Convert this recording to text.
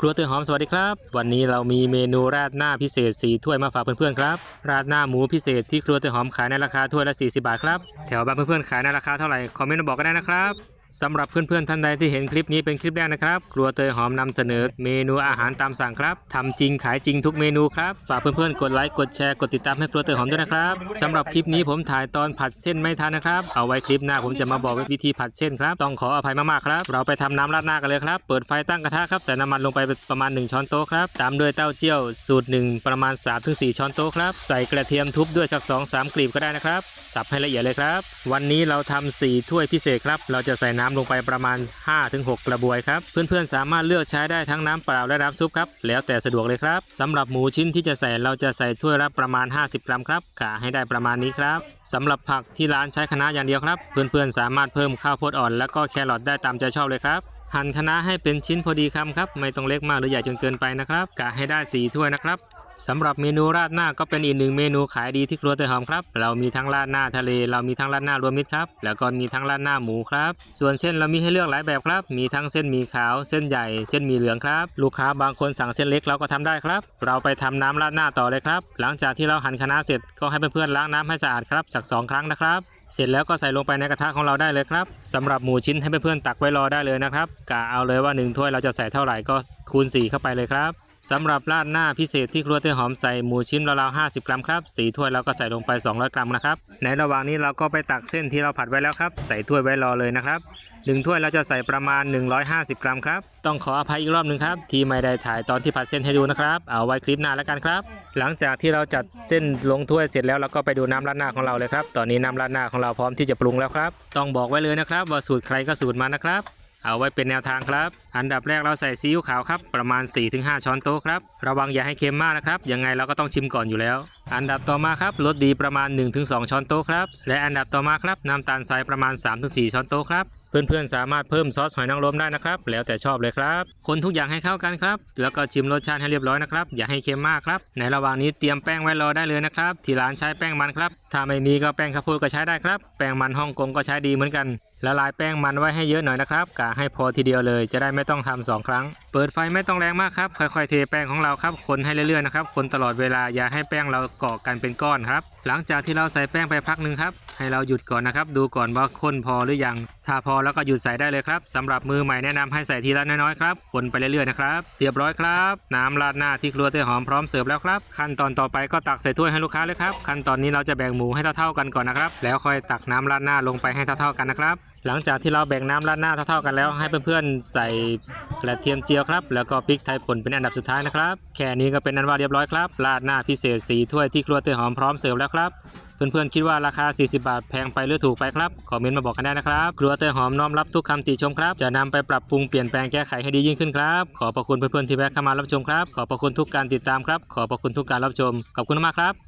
ครัวเตยหอมสวัสดีครับ วันนี้เรามีเมนูราดหน้าพิเศษสีถ้วยมาฝากเพื่อนๆครับราดหน้าหมูพิเศษที่ครัวเตยหอมขายในราคาถ้วยละ40 บาทครับแถวบ้านเพื่อนๆขายในราคาเท่าไหร่คอมเมนต์มาบอกกันได้นะครับ สำหรับเพื่อนๆท่านใดที่เห็นคลิปนี้เป็นคลิปแรกนะครับ ครัวเตยหอมนำเสนอเมนูอาหารตามสั่งครับทำจริงขายจริงทุกเมนูครับ ฝากเพื่อนๆกดไลค์กดแชร์กดติดตามให้ครัวเตยหอมด้วยนะครับสำหรับคลิปนี้ผมถ่ายตอนผัดเส้นไม่ทันนะครับ เอาไว้คลิปหน้าผมจะมาบอกวิธีผัดเส้นครับ ต้องขออภัยมากๆครับ เราไปทำน้ำราดหน้ากันเลยครับ เปิดไฟตั้งกระทะครับ ใส่น้ำมันลงไปประมาณ 1 ช้อนโต๊ะครับ ตามด้วยเต้าเจี้ยวสูตรหนึ่งประมาณ 3-4 ช้อนโต๊ะครับ ใส่กระเทียมทุบด้วยสัก 2-3 กลีบก็ได้นะครับ สับให้ละเอียดเลยครับ วันนี้เราทำสี่ถ้วยพิเศษครับ เราจะใส่น้ำลงไปประมาณ 5-6 กระบวยครับ เพื่อนๆสามารถเลือกใช้ได้ทั้งน้ำเปล่าและน้ำซุปครับ แล้วแต่สะดวกเลยครับสำหรับหมูชิ้นที่จะใส่เราจะใส่ถ้วยละประมาณ 50 กรัมครับกะให้ได้ประมาณนี้ครับสำหรับผักที่ร้านใช้คะน้าอย่างเดียวครับ เพื่อนๆสามารถเพิ่มข้าวโพดอ่อน แล้วก็แครอทได้ตามใจชอบเลยครับหั่นคะน้าให้เป็นชิ้นพอดีคำครับ ไม่ต้องเล็กมากหรือใหญ่จนเกินไปนะครับกะให้ได้สีถ้วยนะครับ สำหรับเมนูราดหน้าก็เป็นอีกหนึ่งเมนูขายดีที่ครัวเตยหอมครับ เรามีทั้งราดหน้าทะเล เรามีทั้งราดหน้ารวมมิตรครับ แล้วก็มีทั้งราดหน้าหมูครับ ส่วนเส้นเรามีให้เลือกหลายแบบครับ มีทั้งเส้นหมี่ขาว เส้นใหญ่ เส้นหมี่เหลืองครับ ลูกค้าบางคนสั่งเส้นเล็กเราก็ทำได้ครับ เราไปทำน้ำราดหน้าต่อเลยครับ หลังจากที่เราหั่นคะน้าเสร็จก็ให้เพื่อนๆล้างน้ำให้สะอาดครับจากสองครั้งนะครับเสร็จแล้วก็ใส่ลงไปในกระทะของเราได้เลยครับสำหรับหมูชิ้นให้เพื่อนๆตักไว้รอได้เลยนะครับกะเอาเลยว่าหนึ่งถ้วยเราจะใส่เท่าไหร่ก็คูณ4เข้าไปเลยครับ สำหรับราดหน้าพิเศษที่ครัวเตยหอมใส่หมูชิ้นราวๆ50 กรัมครับสีถ้วยเราก็ใส่ลงไป 200 กรัมนะครับในระหว่างนี้เราก็ไปตักเส้นที่เราผัดไว้แล้วครับ ใส่ถ้วยไว้รอเลยนะครับหนึ่งถ้วยเราจะใส่ประมาณ 150 กรัมครับ ต้องขออภัยอีกรอบหนึ่งครับ ที่ไม่ได้ถ่ายตอนที่ผัดเส้นให้ดูนะครับ เอาไว้คลิปหน้าแล้วกันครับ หลังจากที่เราจัดเส้นลงถ้วยเสร็จแล้วเราก็ไปดูน้ำราดหน้าของเราเลยครับตอนนี้น้ำราดหน้าของเราพร้อมที่จะปรุงแล้วครับ ต้องบอกไว้เลยนะครับว่าสูตรใครก็สูตรมันนะครับ เอาไว้เป็นแนวทางครับ อันดับแรกเราใส่ซีอิ๊วขาวครับ ประมาณ 4-5 ช้อนโต๊ะครับ ระวังอย่าให้เค็มมากนะครับ ยังไงเราก็ต้องชิมก่อนอยู่แล้ว อันดับต่อมาครับรสดีประมาณ 1-2 ช้อนโต๊ะครับ และอันดับต่อมาครับน้ำตาลทรายประมาณ 3-4 ช้อนโต๊ะครับเพื่อนๆ สามารถเพิ่มซอสหอยนางรมได้นะครับ แล้วแต่ชอบเลยครับ คนทุกอย่างให้เข้ากันครับ แล้วก็ชิมรสชาติให้เรียบร้อยนะครับ อย่าให้เค็มมากครับ ในระหว่างนี้เตรียมแป้งไว้รอได้เลยนะครับ ที่ร้านใช้แป้งมันครับ ถ้าไม่มีก็แป้งข้าวโพดก็ใช้ได้ครับ แป้งมันฮ่องกงก็ใช้ดีเหมือนกันละลายแป้งมันไว้ให้เยอะหน่อยนะครับกะให้พอทีเดียวเลยจะได้ไม่ต้องทำสองครั้ง เปิดไฟไม่ต้องแรงมากครับ ค่อยๆเทแป้งของเราครับ คนให้เรื่อยๆนะครับ คนตลอดเวลาอย่าให้แป้งเราเกาะกันเป็นก้อนครับ หลังจากที่เราใส่แป้งไปพักหนึ่งครับ ให้เราหยุดก่อนนะครับ ดูก่อนว่าข้นพอหรือยัง ถ้าพอแล้วก็หยุดใส่ได้เลยครับสำหรับมือใหม่แนะนำให้ใส่ทีละน้อยๆครับ คนไปเรื่อยๆนะครับ เรียบร้อยครับ น้ำราดหน้าที่ครัวเต้ยหอมพร้อมเสิร์ฟแล้วครับ ขั้นตอนต่อไปก็ตักใส่ถ้วยให้ลูกค้าเลยครับ ขั้นตอนนี้เราจะแบ่งหมูให้เท่าๆกันก่อนนะครับ แล้วค่อยตักน้ำราดหน้าลงไปให้เท่าๆกันนะครับ หลังจากที่เราแบ่งน้ำราดหน้าเท่าๆกันแล้ว ให้เพื่อนๆใส่กระเทียมเจียวครับ แล้วก็พริกไทยป่นเป็นอันดับสุดท้ายนะครับ แค่นี้ก็เป็นอันว่าเรียบร้อยครับราดหน้าพิเศษสีถ้วยที่ครัวเตยหอมพร้อมเสิร์ฟแล้วครับเพื่อนๆคิดว่าราคา 40 บาทแพงไปหรือถูกไปครับ คอมเมนต์มาบอกกันได้นะครับ ครัวเตยหอมน้อมรับทุกคำติชมครับ จะนำไปปรับปรุงเปลี่ยนแปลงแก้ไขให้ดียิ่งขึ้นครับ ขอบพระคุณเพื่อนๆที่แวะเข้ามารับชมครับ ขอบคุณทุกการติดตามครับ ขอบคุณทุกการรับชม ขอบคุณมากครับ